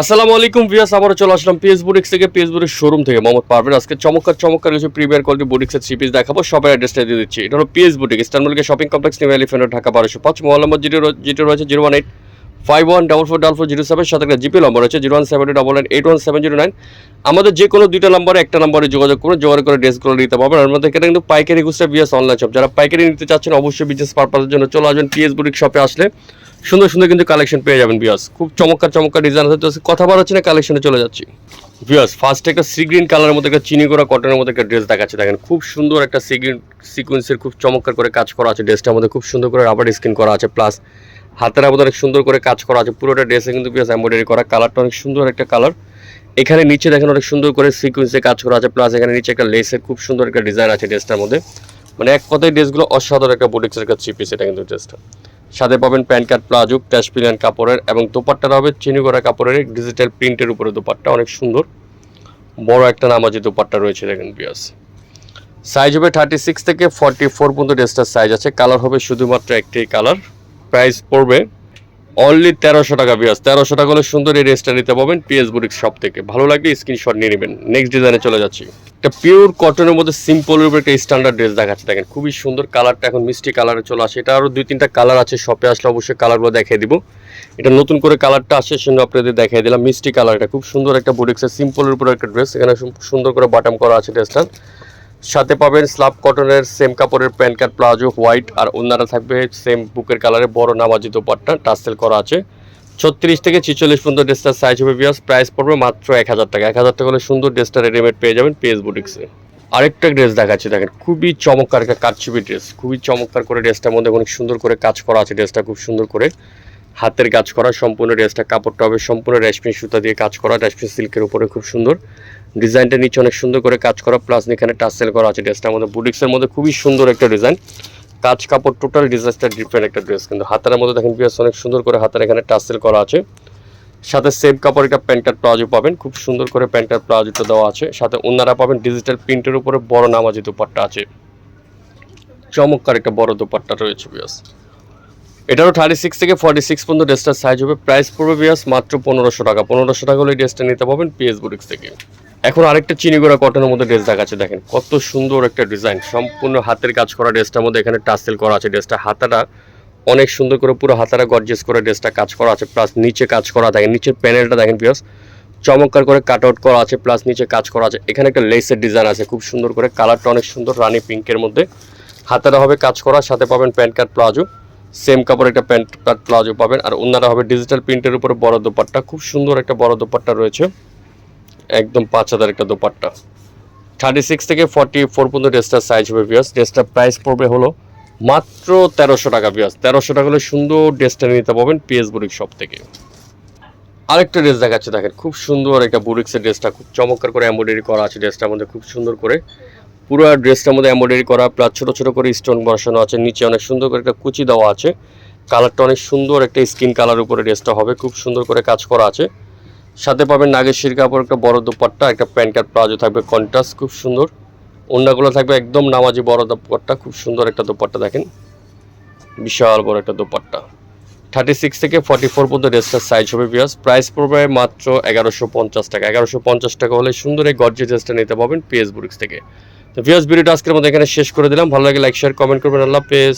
আসসালামু আলাইকুম ভিয়াস আবারও চলে আসলাম পিএস বুটিক্স থেকে। পিএস বুটিক্স শোরুম থেকে মোহাম্মদ পারভেন আজকে চমৎকার চমৎকার কিছু প্রিমিয়ার কোয়ালিটি বুটিক্সের থ্রি পিস দেখাবো। সবাই অ্যাড্রেসটা দিয়ে দিচ্ছি। এটা হলো PS boutique ইস্টানবুলকে shopping complex new elephant Dhaka বারোশো পাঁচ নম্বর জিরো জিরো রয়েছে zero one eight five one double four double four zero seven সাথে একটা জিপি নম্বর আছে zero one seven double nine eight one seven zero nine আমাদের যে কোনো দুইটা নম্বরে, একটা নম্বরে যোগাযোগ করুন যোগাযোগ করে ড্রেস ড্রেসগুলো নিতে পারবেন। আর মধ্যে কিন্তু পাইকারি গুছটা বিএস অনলাইন শপ যারা পাইকারি নিতে চাচ্ছেন, অবশ্যই বিজনেস পারপাসের জন্য চলে আসবেন। পিএস বুটিক শপে আসলে সুন্দর সুন্দর কিন্তু কালেকশন পেয়ে যাবেন বিয়াস খুব চমৎকার চমৎকার ডিজাইন তো কথা বলা হচ্ছে না কালেকশনে চলে যাচ্ছি। বিয়াস ফার্স্ট একটা সি গ্রিন কালারের মধ্যে একটা চিনি করা কটনের মধ্যে একটা ড্রেস দেখাচ্ছে। দেখেন, খুব সুন্দর একটা সি গ্রিন সিকুয়েন্সের খুব চমৎকার করে কাজ করা আছে ড্রেসটার মধ্যে। খুব সুন্দর করে রাবার স্কিন করা আছে প্লাস হাতের মধ্যে অনেক সুন্দর করে কাজ করা আছে। পুরোটা ড্রেসে কিন্তু বিয়াস এমব্রয়ডারি করা। কালারটা অনেক সুন্দর একটা কালার এখানে নিচে দেখেন অনেক সুন্দর করে সিকুয়েন্সে কাজ করা আছে। প্লাস এখানে নিচে একটা লেসের খুব সুন্দর একটা ডিজাইন আছে ড্রেসটার মধ্যে। মানে এক কথায় ড্রেসগুলো অসাধারণ একটা বুটিক্সের একটা থ্রি পিস এটা কিন্তু ড্রেসটা সাথে পাবেন প্যান্ট কার্ড প্লাজো ক্যাশ পিলিয়ান কাপড়ের এবং দোপাট্টাটা হবে চিনি করা কাপড়ের ডিজিটাল প্রিন্টের উপরে দোপাট্টা, অনেক সুন্দর। বড় একটা নামাজি দোপাট্টা রয়েছে দেখেন বিয়াস সাইজ হবে থার্টি সিক্স থেকে ফর্টি ফোর পর্যন্ত ড্রেসটার সাইজ আছে। কালার হবে শুধুমাত্র একটি কালার প্রাইস পড়বে অনলি তেরোশো টাকা বিয়াস তেরোশো টাকা হলে সুন্দর এই ড্রেসটা নিতে পারবেন পিএস বুটিক শপ থেকে। ভালো লাগলে স্ক্রিনশট নিয়ে নেবেন। নেক্সট ডিজাইনে চলে যাচ্ছি। একটা পিওর কটনের মধ্যে সিম্পলের উপরে একটা স্ট্যান্ডার্ড ড্রেস দেখাচ্ছে। দেখেন, খুবই সুন্দর কালারটা এখন মিষ্টি কালারে চলে আসে। এটা আরও দুই, তিনটা কালার আছে শপে আসলে অবশ্যই কালারগুলো দেখিয়ে দিব। এটা নতুন করে কালারটা আসে, সেজন্য আপনাদের দেখিয়ে দিলাম। মিষ্টি কালার এটা। খুব সুন্দর একটা বুটিক্সের সিম্পলের উপরে একটা ড্রেস এখানে সুন্দর করে বাটাম করা আছে ড্রেসটা সাথে পাবেন স্লাব কটনের সেম কাপড়ের প্যান্ট কার্ড প্লাজো, হোয়াইট, আর অন্যরা থাকবে সেম বুকের কালারে বড় নামাজি দোপাট্টা, টাসেল করা আছে। ছত্রিশ থেকে ছিচল্লিশ পর্যন্ত ড্রেসটার সাইজ হবে বিয়াস প্রাইস পড়বে মাত্র এক হাজার টাকা। এক হাজার টাকা হলে সুন্দর ড্রেসটা রেডিমেড পেয়ে যাবেন পিএস বুটিক্সে আরেকটা ড্রেস দেখাচ্ছি, দেখেন, খুবই চমৎকার একটা ড্রেস, খুবই চমৎকার করে ড্রেসটার মধ্যে অনেক সুন্দর করে কাজ করা আছে, ড্রেসটা খুব সুন্দর করে। হাতের কাজ করা, সম্পূর্ণ ড্রেসটা, কাপড়টা হবে সম্পূর্ণ রেশমি সুতা দিয়ে কাজ করা, রেশমি সিল্কের উপরে খুব সুন্দর। ডিজাইনটা নিচে অনেক সুন্দর করে কাজ করা প্লাস এখানে টাসেল করা আছে ড্রেসটার মধ্যে। বুটিক্সের মধ্যে খুবই সুন্দর একটা ডিজাইন। কাজ কাপড় টোটাল ডিজাইনটা ডিফারেন্ট একটা ড্রেস কিন্তু হাতের মধ্যে দেখেন পিয়াস অনেক সুন্দর করে হাতের এখানে টাসেল করা আছে। সাথে সেম কাপড় একটা প্যান্টার প্লাজো পাবেন, খুব সুন্দর করে প্যান্টার প্লাজোটা দেওয়া আছে। সাথে অন্যরা পাবেন ডিজিটাল প্রিন্টের উপরে বড় নামাজি দুপাট্টা আছে। চমৎকার একটা বড় দুপাট্টা রয়েছে বিয়াস এটারও থার্টি সিক্স থেকে ফর্টি সিক্স পর্যন্ত ড্রেসটার সাইজ হবে। প্রাইস পড়বে বিয়াস মাত্র পনেরোশো টাকা। পনেরোশো টাকা হলে ড্রেসটা নিতে পাবেন পিএস বুটিক্স থেকে। এখন আরেকটা চিনিগোড়া কটনের মধ্যে ড্রেস দেখাচ্ছে, দেখেন। কত সুন্দর একটা ডিজাইন সম্পূর্ণ হাতের কাজ করা ড্রেসটার মধ্যে এখানে টাসেল করা আছে। ড্রেসটা হাতাটা অনেক সুন্দর করে পুরো হাতারা গর্জেস করে ড্রেসটা কাজ করা আছে। প্লাস নিচে কাজ করা, দেখেন, নিচের প্যানেলটা দেখেন পিয়াস চমৎকার করে কাট আউট করা আছে প্লাস নিচে কাজ করা আছে। এখানে একটা লেসের ডিজাইন আছে, খুব সুন্দর করে। কালারটা অনেক সুন্দর, রানি পিঙ্কের মধ্যে। হাতাটা হবে কাজ করা সাথে পাবেন প্যান্ট কাট, প্লাজো। সেম কাপড় একটা প্যান্ট প্লাজো পাবেন। আর অন্যরা হবে ডিজিটাল প্রিন্টের উপরে বড় দোপাট্টা। খুব সুন্দর একটা বড় দোপাট্টা রয়েছে। একদম পাঁচ হাজার একটা দোপাট্টা। থার্টি সিক্স থেকে ফর্টি ফোর পর্যন্ত ড্রেসটার সাইজ হবে বিয়াস ড্রেসটার প্রাইস পড়বে হলো মাত্র তেরোশো টাকা বিয়াস তেরোশো টাকা হলে সুন্দর ড্রেসটা নিতে পাবেন পিএস বুরিক শপ থেকে। আরেকটা ড্রেস দেখাচ্ছে, দেখেন। খুব সুন্দর একটা বুরিক্সের ড্রেসটা। খুব চমৎকার করে এমব্রয়ডারি করা আছে ড্রেসটার মধ্যে। খুব সুন্দর করে পুরো ড্রেসটার মধ্যে এমব্রয়ডারি করা প্লাস ছোটো ছোটো করে স্টোন বসানো আছে। নিচে অনেক সুন্দর করে একটা কুচি দেওয়া আছে। কালারটা অনেক সুন্দর একটা স্কিন কালার উপরে ড্রেসটা হবে। খুব সুন্দর করে কাজ করা আছে। সাথে পাবেন নাগেশ্বরী কাপড়, একটা বড় দোপাট্টা, একটা প্যান্ট কার্ড প্লাজো থাকবে কন্ট্রাস্ট খুব সুন্দর। অন্যগুলো থাকবে একদম নামাজি বড় দোপাট্টা, খুব সুন্দর একটা দোপাট্টা দেখেন। বিশাল বড় একটা দোপাট্টা। থার্টি সিক্স থেকে ফর্টি ফোর পর্যন্ত ড্রেসটার সাইজ হবে বিয়াস প্রাইস পড়বে মাত্র এগারোশো পঞ্চাশ টাকা। এগারোশো পঞ্চাশ টাকা হলে সুন্দর এই গর্জে ড্রেসটা নিতে পাবেন পিএস বুরিক্স থেকে। তো ভিউয়ার্স ভিডিওটা আজকের মধ্যে এখানে শেষ করে দিলাম। ভালো লাগে লাইক শেয়ার কমেন্ট করবেন। আল্লাহ পেস